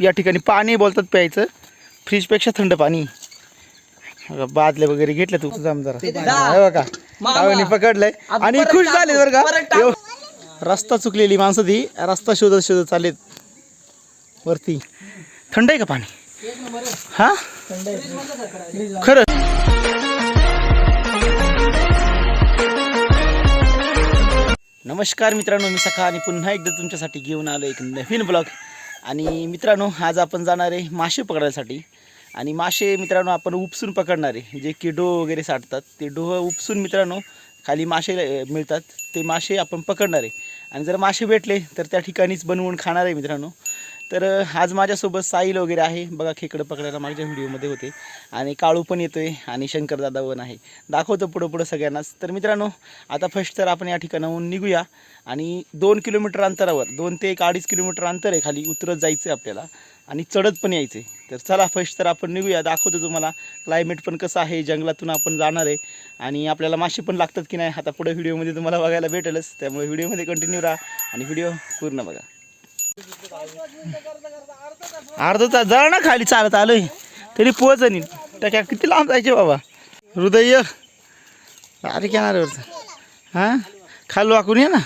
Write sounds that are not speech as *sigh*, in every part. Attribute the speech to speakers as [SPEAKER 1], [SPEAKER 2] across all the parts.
[SPEAKER 1] या ठिकाणी पाणी बोलतात प्यायचं. फ्रीजपेक्षा थंड पाणी. बघा, बादल्या वगैरे घेतल्या तू. जाम जरा. हे पकडलंय. आणि खुश झाले बरं का? रस्ता चुकलेली माणसं ती. रस्ता शोधत शोधत चालेत वरती. थंड आहे का पाणी? हा? खरं. नमस्कार मित्रांनो मी सखा आणि पुन्हा एकदा तुमच्यासाठी घेऊन आलो एक नवीन ब्लॉग. आणि मित्रांनो आज आपण जाणार आहे मासे पकडायसाठी. आणि मासे मित्रांनो आपण उपसून पकडणार आहे. जे की डोह वगैरे साठतात ते डोह उपसून मित्रांनो खाली मासे मिळतात. ते मासे आपण पकडणार आहे. आणि जर मासे भेटले तर त्या ठिकाणीच बनवून खाणार आहे मित्रांनो. तर आज माझ्यासोबत साईल वगैरे आहे. बघा खेकडं पकडायला मागच्या व्हिडिओमध्ये होते. आणि काळू पण येतोय आणि शंकरदादा पण आहे. दाखवतो पुढं पुढं सगळ्यांनाच. तर मित्रांनो आता फर्स्ट तर आपण या ठिकाणाहून निघूया. आणि दोन किलोमीटर अंतरावर दोन ते एक अडीच किलोमीटर अंतर आहे खाली उतरत जायचं आहे आपल्याला. आणि चढत पण यायचं आहे तर चला फर्स्ट तर आपण निघूया. दाखवतो तुम्हाला क्लायमेट पण कसं आहे जंगलातून आपण जाणार आहे. आणि आपल्याला मासे पण लागतात की नाही आता पुढे व्हिडिओमध्ये तुम्हाला बघायला भेटेलच. त्यामुळे व्हिडिओमध्ये कंटिन्यू राहा आणि व्हिडिओ पूर्ण बघा. अर्धा तास जळ ना खाली चालत आलोय. तरी पोच नाही टक्या किती लांब जायचे बाबा? हृदय. अरे किनाऱ्यावरचं हां? खाली वाकून ये ना.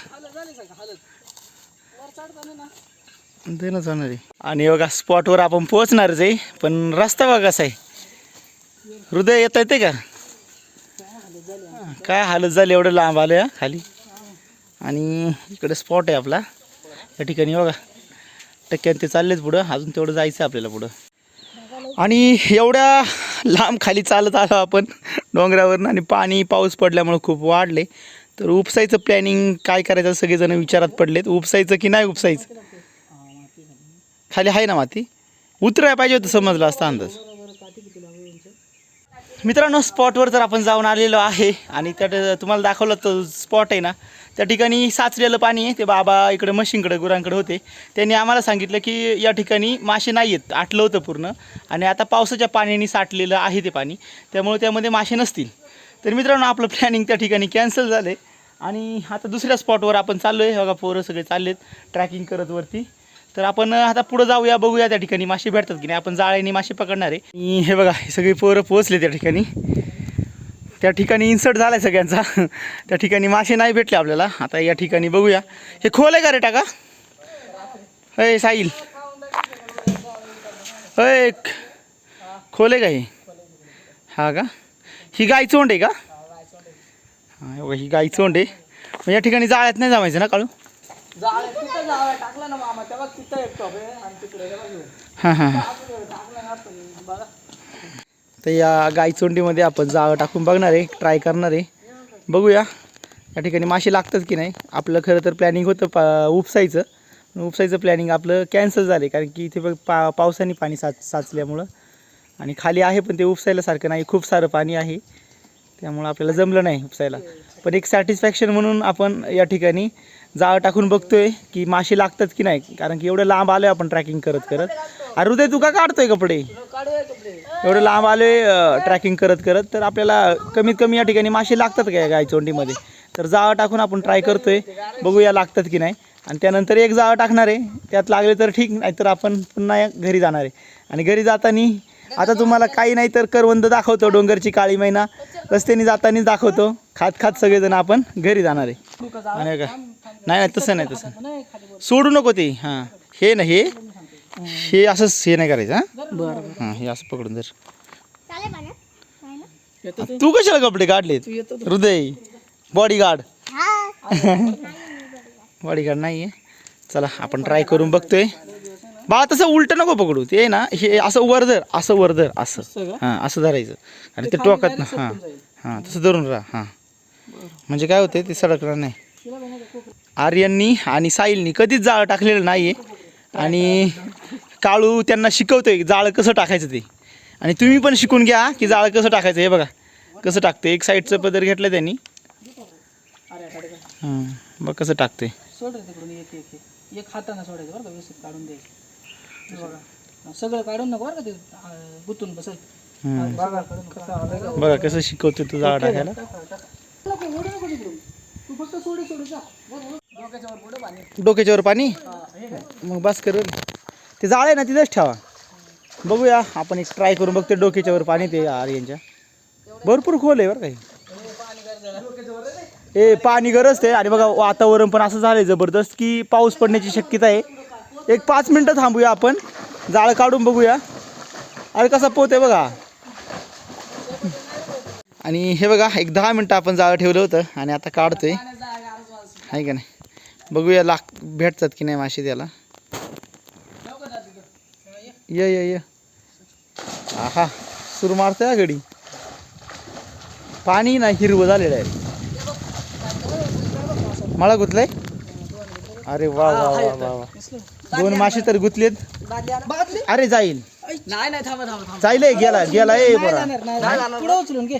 [SPEAKER 1] ते होणार जाणार आहे. आणि बघा स्पॉटवर आपण पोहोचणारच आहे. पण रस्ता बघा कसा आहे. हृदय येता येते का? काय हालत झाली एवढं लांब आलं खाली. आणि इकडे स्पॉट आहे आपला. या ठिकाणी बघा. टक्क्यात ते चाललेच पुढं. अजून तेवढं जायचं आहे आपल्याला पुढं. आणि एवढ्या लांब खाली चालत आलो आपण डोंगरावरनं आणि पाणी पाऊस पडल्यामुळं खूप वाढले. तर उपसायचं प्लॅनिंग काय करायचं सगळेजण विचारात पडलेत. उपसायचं की नाही उपसायचं? खाली आहे ना माती? उतरायला पाहिजे होतं समजलं असता अंदाज. मित्रांनो स्पॉटवर तर आपण जाऊन आलेलो आहे आणि त्या तुम्हाला दाखवलं तो स्पॉट आहे ना. त्या ठिकाणी साचलेलं पाणी आहे. ते बाबा इकडे मशीनकडे गुरांकडे होते. त्यांनी आम्हाला सांगितलं की या ठिकाणी मासे नाही आहेत. आटलं होतं पूर्ण. आणि आता पावसाच्या पाण्याने साठलेलं आहे ते पाणी. त्यामुळे त्यामध्ये मासे नसतील. तर मित्रांनो आपलं प्लॅनिंग त्या ठिकाणी कॅन्सल झालं आहे आणि आता दुसऱ्या स्पॉटवर आपण चाललो आहे बघा पोरं सगळे चाललेत. ट्रॅकिंग करत वरती. तर आपण आता पुढं जाऊया बघूया त्या ठिकाणी मासे भेटतात की नाही. आपण जाळ्याने मासे पकडणार आहे. हे बघा हे सगळे पोरं पोहोचले त्या ठिकाणी. त्या ठिकाणी इन्सर्ट झाला आहे सगळ्यांचा. *laughs* त्या ठिकाणी मासे नाही भेटले आपल्याला. आता या ठिकाणी बघूया. हे खोल आहे का रे टाका? अय साईल अय खोल आहे का हे? हा का? ही गाय चोंड आहे का? हां ही गाय चोंड आहे. मग या ठिकाणी जाळ्यात नाही जमायचं ना काळू?
[SPEAKER 2] जाळे तिथं जाळं टाकलं ना मामा तेव्हा तिथं एक टॉप आहे आणि तिकडे हे बघ.
[SPEAKER 1] हां. हां हां
[SPEAKER 2] टाकलं ना आपण बघा.
[SPEAKER 1] तर या गायचोंडीमध्ये आपण जाळं टाकून बघणार आहे ट्राय करणार आहे. बघूया या ठिकाणी मासे लागतात की नाही? आपलं खरं तर प्लॅनिंग होतं पा उपसायचं. पण उपसायचं प्लॅनिंग आपलं कॅन्सल झाले कारण की इथे बघ पा पावसाने पाणी साच साचल्यामुळं. आणि खाली आहे पण ते उपसायला सारखं नाही खूप सारं पाणी आहे. त्यामुळं आपल्याला जमलं नाही उपसायला. पण एक सॅटिस्फॅक्शन म्हणून आपण या ठिकाणी जाळं टाकून बघतोय की मासे लागतात की नाही कारण की एवढं लांब आलोय आपण ट्रॅकिंग करत करत. अरे हृदय तू का काढतोय कपडे? एवढं लांब आलोय ट्रॅकिंग करत करत. तर आपल्याला कमीत कमी या ठिकाणी मासे लागतात का गायचोंडीमध्ये तर जाळं टाकून आपण ट्राय करतोय बघूया लागतात की नाही. आणि त्यानंतर एक जाळ टाकणार आहे त्यात लागले तर ठीक नाहीतर आपण पुन्हा घरी जाणार आहे. आणि घरी जाताना आता तुम्हाला काही नाही तर करवंद दाखवतो डोंगरची काळी मैना. रस्त्याने जातानाच दाखवतो. खात खात सगळेजण आपण घरी जाणार आहे. आणि का नाही नाही तसं नाही तसं सोडू नको ते. हां. हे ना हे. हे असंच हे नाही करायचं हां?
[SPEAKER 2] बरं.
[SPEAKER 1] हां हे असं पकडून जर
[SPEAKER 2] ते.
[SPEAKER 1] तू कशाला कपडे काढलेत?
[SPEAKER 2] तू येतो
[SPEAKER 1] हृदय. बॉडीगार्ड बॉडीगार्ड नाही आहे चला आपण ट्राय करून बघतोय. बा तसं उलटं नको पकडू. ते ना हे असं वरधर असं वरधर असं. हां असं धरायचं. आणि ते टोकात ना हां. हां तसं धरून राहा हां. म्हणजे काय होते ते सडकणार नाही. आर्यननी आणि साहिलनी कधीच जाळं टाकलेलं नाही आहे आणि काळू त्यांना शिकवतोय जाळं कसं टाकायचं ते. आणि तुम्ही पण शिकून घ्या की जाळं कसं टाकायचं हे बघा. कसं टाकतं एक साईडचं पदर घेतलं त्यांनी. हां बघ कसं टाकते
[SPEAKER 2] सोड रे तिकडून एक हाताने सोडायचं बरं का व्यवस्थित काढून द्यायचं. हे बघा. सगळं काढून नको बरं का ते अं, गुंतून बसेल बघा कसं आलं का?
[SPEAKER 1] बघा कसं शिकवतोय तू जाळं टाकायला
[SPEAKER 2] नको, ओढू नको तिकडून. तू फक्त सोडी सोडी जा. बघ, बघ. डोक्याच्या वर पुढं पाणी?
[SPEAKER 1] डोक्याच्यावर पाणी. मग बस कर. ते जाळ आहे ना तिथंच ठेवा. बघूया आपण एक ट्राय करून बघते डोक्याच्या वर पाणी ते आर्यनच्या भरपूर खोल आहे बरं काही ए पाणी गरज ते आणि बघा वातावरण पण असं झालंय जबरदस्त की पाऊस पडण्याची शक्यता आहे. एक पाच मिनटं थांबूया आपण. जाळं काढून बघूया. अरे कसा पोत आहे बघा. आणि हे बघा एक दहा मिनटं आपण जाळं ठेवलं होतं आणि आता काढतोय. आहे का नाही? बघूया लाग भेटतात की नाही मासे त्याला. ये ये ये. आहा सुरू मारतोय हा घडी. पाणी नाही हिरवं झालेलं आहे. मला गुतलंय? अरे वा वा वा वा वा. दोन मासे तर गुतलेत. अरे जाईल.
[SPEAKER 2] नाही नाही थांबा थांबा थांबा.
[SPEAKER 1] जाईल गेला गेला ए परा.
[SPEAKER 2] पुढे उचलून घे.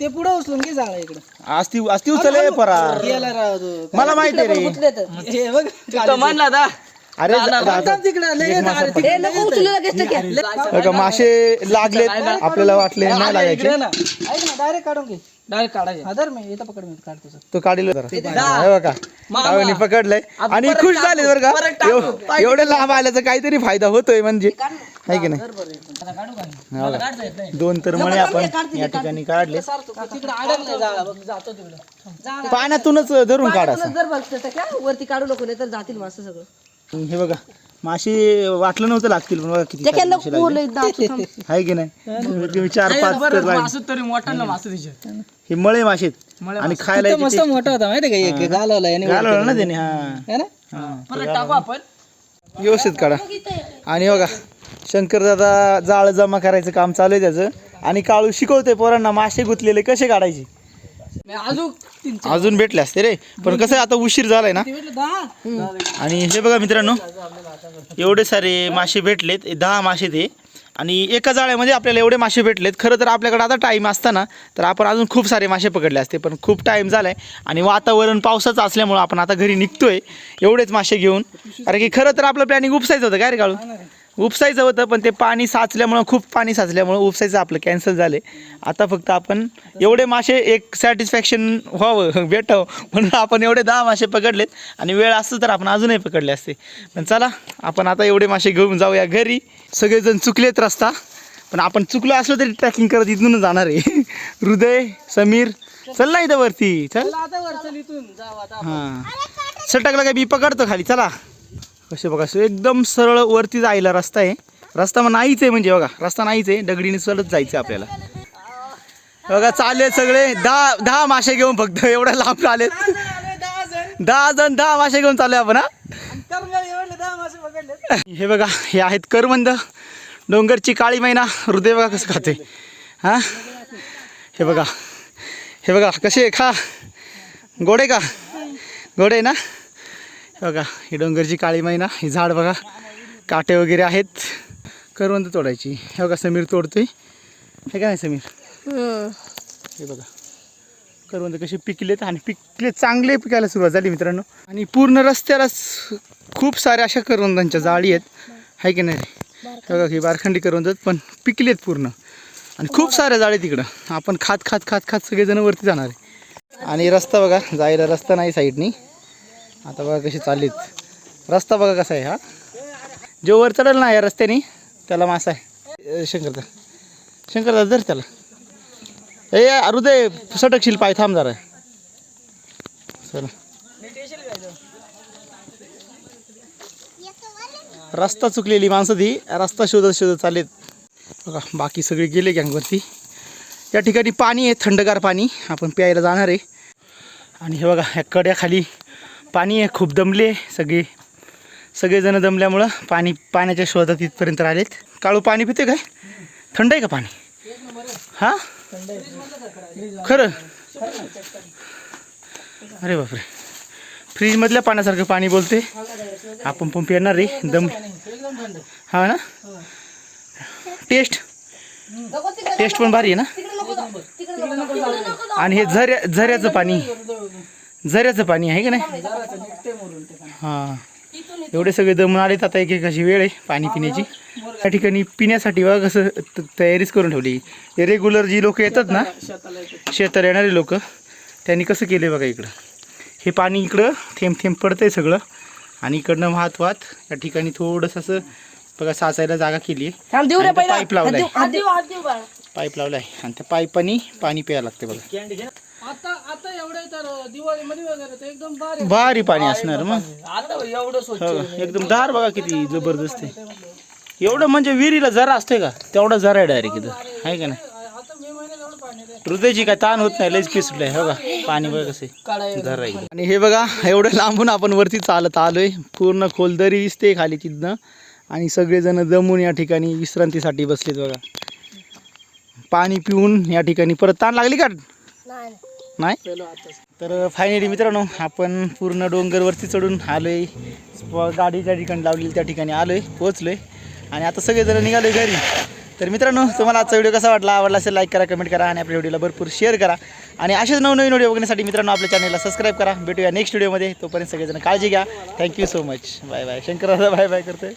[SPEAKER 2] ते पुढे उचलून घे जाळा इकडे.
[SPEAKER 1] उचल ए परा.
[SPEAKER 2] गेला राव तो.
[SPEAKER 1] मला माहिती आहे रे.
[SPEAKER 2] हे बघ म्हणला दा
[SPEAKER 1] अरे
[SPEAKER 2] तिकडे
[SPEAKER 1] मासा बघा मासे लागलेत आपल्याला वाटले नाही लागायचे.
[SPEAKER 2] ऐक ना डायरेक्ट काढून घे. डायरेक्ट काढायचे. आदर मी इथं पकड मी काढतो सर.
[SPEAKER 1] तो काढील जरा. हे बघा. कावणी पकडलंय. आणि खुश झाले बरं का? एव- एवढे लांब आल्याचा काहीतरी फायदा होतोय म्हणजे. आहे की नाही?
[SPEAKER 2] काढू
[SPEAKER 1] हा बघा. दोन तर मणे आपण या ठिकाणी काढले.
[SPEAKER 2] तिकडे अडकले जाळा बघ जातो तिकडे.
[SPEAKER 1] पाण्यातूनच धरून काढायचं
[SPEAKER 3] जर बघते तर काय वरती काढू नको नाही तर जातील मासे सगळं.
[SPEAKER 1] हे बघा. मासे वाटलं नव्हतं लागतील पण बघा किती लागले. आहे की नाही? तुम्ही चार पाच तर लागले.
[SPEAKER 2] तरी मोठा मासे तिचे.
[SPEAKER 1] हे मळे मासे आहेत. आणि खायला
[SPEAKER 2] मस्त मोठा होता माहिती का? एक घालवला याने
[SPEAKER 1] घालवलं ना त्याने हा.
[SPEAKER 2] है ना? परत टाकू आपण.
[SPEAKER 1] व्यवस्थित काढा. आणि बघा शंकर दादा जाळ जमा करायचं काम चालू आहे त्याचं. आणि काळू शिकवते पोरांना मासे गुतलेले कसे काढायचे?
[SPEAKER 2] अजून
[SPEAKER 1] भेटले असते रे. पण कसं आहे, आता उशीर झालाय ना? आणि हे बघा मित्रांनो एवढे सारे मासे भेटलेत. दहा मासे ते. आणि एका जाळ्यामध्ये आपल्याला एवढे मासे भेटलेत. खरं तर आपल्याकडे आता टाईम असताना तर आपण अजून खूप सारे मासे पकडले असते. पण खूप टाईम झालाय. आणि वातावरण पावसाचं असल्यामुळं आपण आता घरी निघतोय. एवढेच मासे घेऊन. कारण की खरं तर आपलं प्लॅनिंग उपसायचं होतं काय रे काळू? उपसायचं होतं पण ते पाणी साचल्यामुळं खूप पाणी साचल्यामुळं उपसायचं आपलं कॅन्सल झाले आता फक्त आपण एवढे मासे एक सॅटिस्फॅक्शन व्हावं भेटावं म्हणून आपण एवढे दहा मासे पकडलेत. आणि वेळ असतं तर आपण अजूनही पकडले असते. पण चला आपण आता एवढे मासे घेऊन जाऊया घरी. सगळेजण चुकलेत रस्ता. पण आपण चुकलो असलो तरी ट्रॅकिंग करत इथून जाणार आहे. हृदय समीर चल ना इथं वरती चल. हां. सटकला काय मी पकडतो खाली चला. कसे बघा एकदम सरळ वरती जायला रस्ता आहे. रस्ता मग नाहीच आहे म्हणजे बघा रस्ता नाहीच आहे दगडीने चलत जायचं आपल्याला. बघा चालले सगळे दहा दहा मासे घेऊन फक्त एवढ्या लांब आलेत. दहा जण दहा मासे घेऊन चालले आपण हा? हे बघा हे आहेत करवंद डोंगरची काळी मैना हृदय बघा कसं खाते. हां? हे बघा हे बघा कसे खा. गोडे का? गोडे ना? बघा ही डोंगरची काळी मैना ही झाड बघा. काटे वगैरे आहेत. करवंद तोडायची. हे बघा समीर तोडतोय. हे काय नाही समीर?
[SPEAKER 3] हे
[SPEAKER 1] बघा. करवंद कसे पिकलेत आणि पिकले चांगले पिकायला सुरुवात झाली मित्रांनो. आणि पूर्ण रस्त्यालाच खूप साऱ्या अशा करवंदांच्या जाळी आहेत. आहे की नाही? हे बघा ही बारखंडी करवंद आहेत, पण पिकलेत पूर्ण. आणि खूप साऱ्या जाळी तिकडं आपण खात खात खात खात सगळेजण वरती जाणार आहे. आणि रस्ता बघा जायला रस्ता नाही साईडनी. आता बघा कशी चाललीत रस्ता बघा कसा आहे हा. जो वर चढल ना या रस्त्याने त्याला मासा आहे. शंकरदा. शंकरदा धर त्याला. ए हृदय सटकशील पाय थांब जरा. चला. रस्ता चुकलेली माणसं ती. रस्ता शोधत शोधत चालेत बघा बाकी सगळे गेले गँगवरती या ठिकाणी पाणी आहे थंडगार पाणी. आपण प्यायला जाणार आहे. आणि हे बघा ह्या कड्याखाली पाणी आहे खूप दमले सगळे सगळेजण दमल्यामुळं पाणी पाण्याच्या शोधात इथपर्यंत आलेत काळू पाणी पिते काय? थंड आहे का पाणी? हां? खरं? अरे बापरे. फ्रीजमधल्या पाण्यासारखं पाणी बोलते आपण पण पिणार रे दम हा ना? टेस्ट? टेस्ट पण भारी आहे ना? आणि हे झऱ्या झऱ्याचं पाणी. झऱ्याचं पाणी आहे का नाही. हां. एवढे सगळे दमून आलेत आता एक एक अशी वेळ आहे पाणी पिण्याची. त्या ठिकाणी पिण्यासाठी बघा कसं तयारीच करून ठेवली. रेग्युलर जी लोक येतात ना
[SPEAKER 2] शेताला.
[SPEAKER 1] शेतात येणारे लोक त्यांनी कसं केलं बघा इकडं. हे पाणी इकडं थेंब थेंब पडतंय सगळं आणि इकडनं वाहत वाहत या ठिकाणी थोडंसं असं बघा साचायला जागा केली आहे पाईप
[SPEAKER 3] देऊ बाळा.
[SPEAKER 1] पाईप लावलाय. आणि त्या पाईपानी पाणी प्यायला लागते बघा.
[SPEAKER 2] एवढे तर दिवाळीमध्ये वगैरे तर एकदम भारी
[SPEAKER 1] भारी पाणी असणार मग.
[SPEAKER 2] आता एवढं स्वच्छ
[SPEAKER 1] हो एकदम दार बघा किती जबरदस्त आहे. एवढं म्हणजे विहिरीला जरा असते का? तेवढा जरा आहे डायरेक्ट इथं. आहे का नाही?
[SPEAKER 2] आता मे महिन्यात एवढं पाणी आहे.
[SPEAKER 1] हृदयाची काय ताण होत नाही लयच पिसलंय. हो का? पाणी बघा कसे. जरा आहे. आणि हे बघा एवढं लांबून आपण वरती चालत आलोय. पूर्ण खोलदरी दिसते खाली तिथनं. आणि सगळेजण जमून या ठिकाणी विश्रांतीसाठी बसलेत बघा. पाणी पिऊन या ठिकाणी परत ताण लागली का?
[SPEAKER 3] नाही.
[SPEAKER 1] नाही.
[SPEAKER 2] आता.
[SPEAKER 1] तर फायनली मित्रांनो आपण पूर्ण डोंगरवरती चढून आलोय. आहे गाडी ज्या ठिकाणी लावलेली त्या ठिकाणी आलोय पोहोचलोय. आणि आता सगळेजण निघालोय घरी. तर मित्रांनो तुम्हाला आजचा व्हिडिओ कसा वाटला? आवडला असेल लाईक करा कमेंट करा आणि आपल्या व्हिडिओला भरपूर शेअर करा. आणि असेच नवनवीन व्हिडिओ बघण्यासाठी मित्रांनो आपल्या चॅनलला सबस्क्राईब करा. भेटूया नेक्स्ट व्हिडिओमध्ये तोपर्यंत सगळेजण काळजी घ्या. Thank you so much bye bye Shankar bye bye करतोय.